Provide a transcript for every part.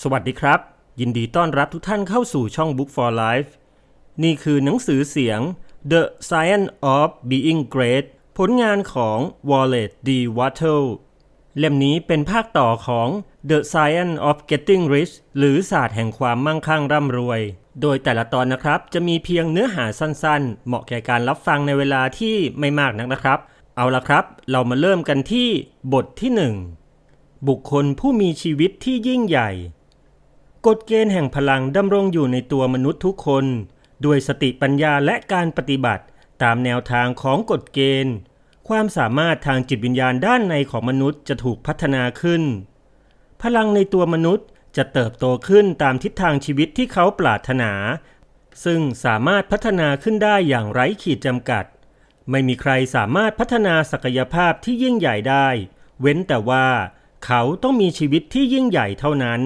สวัสดีครับ ยินดีต้อนรับทุกท่านเข้าสู่ช่อง Book for Life นี่คือหนังสือเสียง The Science of Being Great ผลงานของ Wallace D. Wattle เล่มนี้เป็นภาคต่อของ The Science of Getting Rich หรือศาสตร์แห่งความมั่งคั่งร่ำรวย โดยแต่ละตอนนะครับจะมีเพียงเนื้อหาสั้นๆ เหมาะแก่การรับฟังในเวลาที่ไม่มากนักนะครับ เอาละครับ เรามาเริ่มกันที่บทที่ 1 บุคคลผู้มีชีวิตที่ยิ่งใหญ่ กฎเกณฑ์แห่งพลังดำรงอยู่ในตัวมนุษย์ทุกคน ด้วยสติปัญญาและการปฏิบัติ ตามแนวทางของกฎเกณฑ์ ความสามารถทางจิตวิญญาณด้านในของมนุษย์จะถูกพัฒนาขึ้น พลังในตัวมนุษย์จะเติบโตขึ้นตามทิศทางชีวิตที่เขาปรารถนา ซึ่งสามารถพัฒนาขึ้นได้อย่างไร้ขีดจำกัด ไม่มีใครสามารถพัฒนาศักยภาพที่ยิ่งใหญ่ได้ เว้นแต่ว่า เขาต้องมีชีวิตที่ยิ่งใหญ่เท่านั้น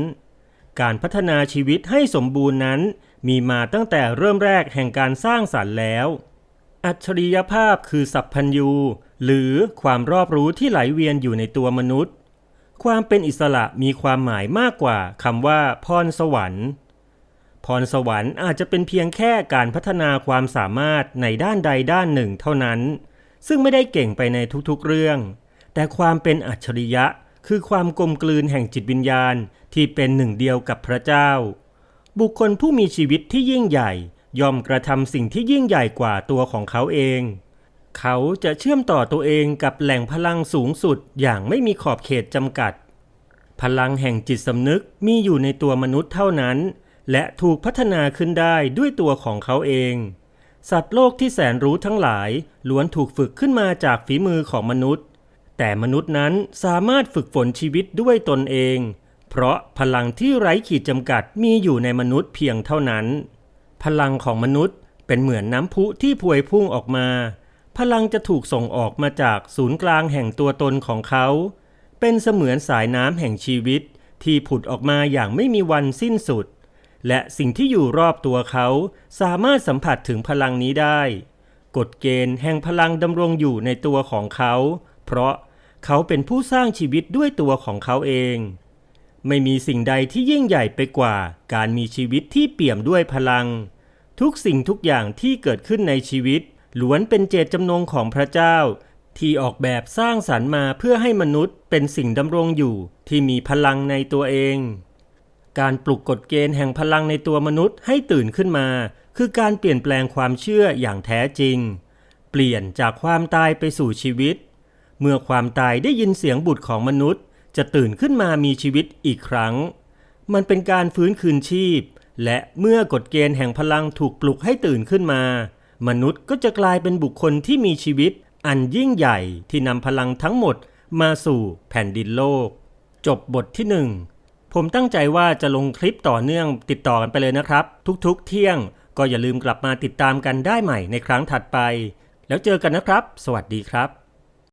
การพัฒนาชีวิตให้สมบูรณ์นั้น มีมาตั้งแต่เริ่มแรกแห่งการสร้างสรรค์แล้ว อัจฉริยภาพคือสัพพัญญู หรือความรอบรู้ที่ไหลเวียนอยู่ในตัวมนุษย์ ความเป็นอิสระมีความหมายมากกว่าคำว่าพรสวรรค์ พรสวรรค์อาจจะเป็นเพียงแค่การพัฒนาความสามารถในด้านใดด้านหนึ่งเท่านั้น ซึ่งไม่ได้เก่งไปในทุกๆเรื่อง แต่ความเป็นอัจฉริยะ คือความกลมกลืนแห่งจิตวิญญาณที่เป็นหนึ่งเดียวกับพระเจ้า บุคคลผู้มีชีวิตที่ยิ่งใหญ่ย่อมกระทำสิ่งที่ยิ่งใหญ่กว่าตัวของเขาเอง เขาจะเชื่อมต่อตัวเองกับแหล่งพลังสูงสุดอย่างไม่มีขอบเขตจำกัด พลังแห่งจิตสำนึกมีอยู่ในตัวมนุษย์เท่านั้น และถูกพัฒนาขึ้นได้ด้วยตัวของเขาเอง สัตว์โลกที่แสนรู้ทั้งหลายล้วนถูกฝึกขึ้นมาจากฝีมือของมนุษย์ แต่มนุษย์นั้นสามารถฝึกฝนชีวิตด้วยตนเอง เพราะพลังที่ไร้ขีดจำกัดมีอยู่ในมนุษย์เพียงเท่านั้น พลังของมนุษย์เป็นเหมือนน้ำพุที่พวยพุ่งออกมา พลังจะถูกส่งออกมาจากศูนย์กลางแห่งตัวตนของเขา เป็นเสมือนสายน้ำแห่งชีวิตที่ผุดออกมาอย่างไม่มีวันสิ้นสุด และสิ่งที่อยู่รอบตัวเขาสามารถสัมผัสถึงพลังนี้ได้ กฎเกณฑ์แห่งพลังดำรงอยู่ในตัวของเขา เพราะ เขาเป็นผู้สร้างชีวิตด้วยตัวของเขาเอง ไม่มีสิ่งใดที่ยิ่งใหญ่ไปกว่า การมีชีวิตที่เปี่ยมด้วยพลัง ทุกสิ่งทุกอย่างที่เกิดขึ้นในชีวิตล้วนเป็นเจตจำนงของพระเจ้า ที่ออกแบบสร้างสรรค์มาเพื่อให้มนุษย์เป็นสิ่งดำรงอยู่ที่มีพลังในตัวเอง การปลุกกฎเกณฑ์แห่งพลังในตัวมนุษย์ให้ตื่นขึ้นมา คือการเปลี่ยนแปลงความเชื่ออย่างแท้จริง เปลี่ยนจากความตายไปสู่ชีวิต เมื่อความตายได้ยินเสียงบุตรของมนุษย์ จะตื่นขึ้นมามีชีวิตอีกครั้ง มันเป็นการฟื้นคืนชีพ และเมื่อกฎเกณฑ์แห่งพลังถูกปลุกให้ตื่นขึ้นมา มนุษย์ก็จะกลายเป็นบุคคลที่มีชีวิต อันยิ่งใหญ่ที่นำพลังทั้งหมดมาสู่แผ่นดินโลก จบบทที่หนึ่งผมตั้งใจว่าจะลงคลิปต่อเนื่องติดต่อกันไปเลยนะครับ ทุกๆ เที่ยง ก็อย่าลืมกลับมาติดตามกันได้ใหม่ในครั้งถัดไป แล้วเจอกันนะครับ สวัสดีครับ